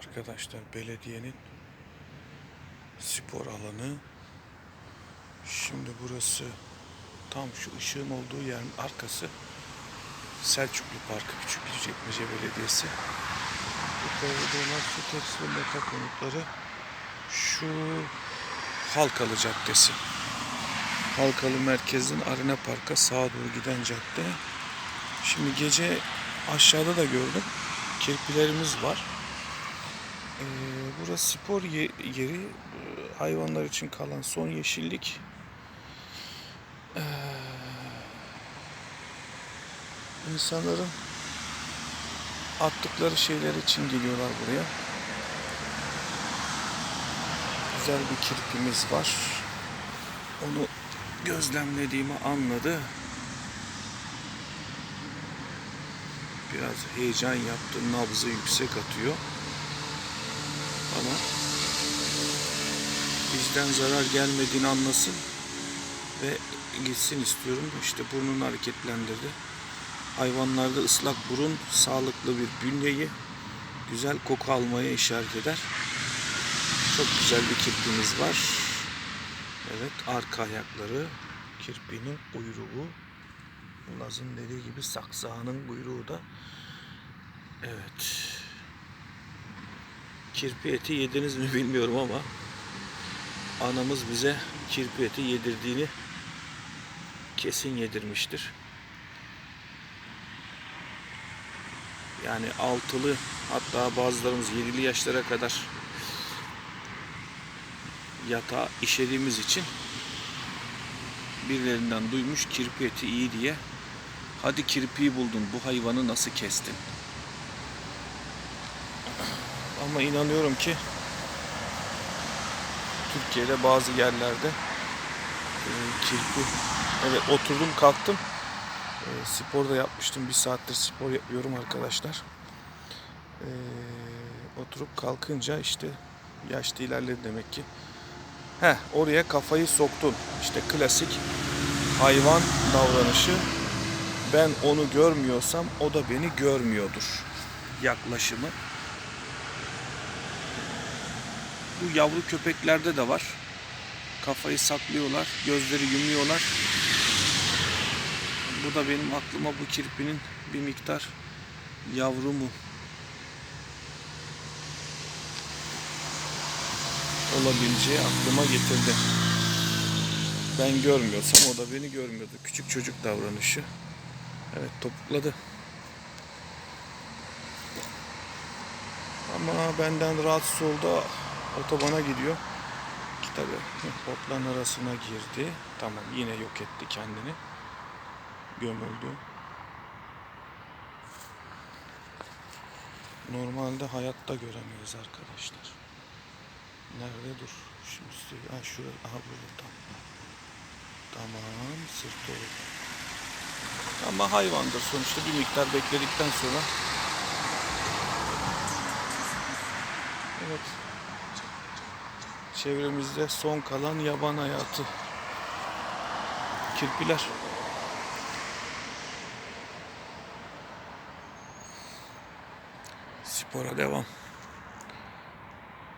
Arkadaşlar belediyenin spor alanı. Şimdi burası tam şu ışığın olduğu yerin arkası Selçuklu Parkı Küçükçekmece Belediyesi. Yukarıda olan su ve meta konutları şu Halkalı Caddesi. Halkalı merkezin Arena Park'a sağa doğru giden cadde. Şimdi gece aşağıda da gördüm. Kirpilerimiz var. Ee, burası spor ye- yeri. Ee, Hayvanlar için kalan son yeşillik. Ee, insanların attıkları şeyler için geliyorlar buraya. Güzel bir kirpimiz var. Onu gözlemlediğimi anladı. Biraz heyecan yaptı, nabzı yüksek atıyor. Ama bizden zarar gelmediğini anlasın ve gitsin istiyorum. İşte burnunu hareketlendirdi. Hayvanlarda ıslak burun sağlıklı bir bünyeyi güzel koku almaya işaret eder. Çok güzel bir kirpimiz var. Evet arka ayakları kirpinin kuyruğu. Laz'ın dediği gibi saksağının kuyruğu da evet kirpi eti yediniz mi bilmiyorum ama anamız bize kirpi eti yedirdiğini kesin yedirmiştir. Yani altılı hatta bazılarımız yedili yaşlara kadar yatağa işediğimiz için birilerinden duymuş kirpi eti iyi diye. Hadi kirpiyi buldun bu hayvanı nasıl kestin? Ama inanıyorum ki Türkiye'de bazı yerlerde e, kirpi evet oturdum kalktım. E, spor da yapmıştım. Bir saattir spor yapıyorum arkadaşlar. E, oturup kalkınca işte yaşta ilerledi demek ki. Heh, oraya kafayı soktun. İşte klasik hayvan davranışı. Ben onu görmüyorsam o da beni görmüyordur yaklaşımı bu yavru köpeklerde de var. Kafayı saklıyorlar, gözleri yumuyorlar. Bu da benim aklıma bu kirpinin bir miktar yavru mu olabileceği aklıma getirdi. Ben görmüyorsam o da beni görmüyordu. Küçük çocuk davranışı. Evet topukladı. Ama benden rahatsız oldu. Otobana gidiyor. Tabi otların arasına girdi. Tamam yine yok etti kendini. Gömüldü. Normalde hayatta göremeyiz arkadaşlar. Nerede dur? Şimdi size- ha şurada, aha burada tam. Tamam, sırtı orada. Ama hayvandır sonuçta bir miktar bekledikten sonra Evet. Çevremizde son kalan yaban hayatı. Kirpiler. Spora devam.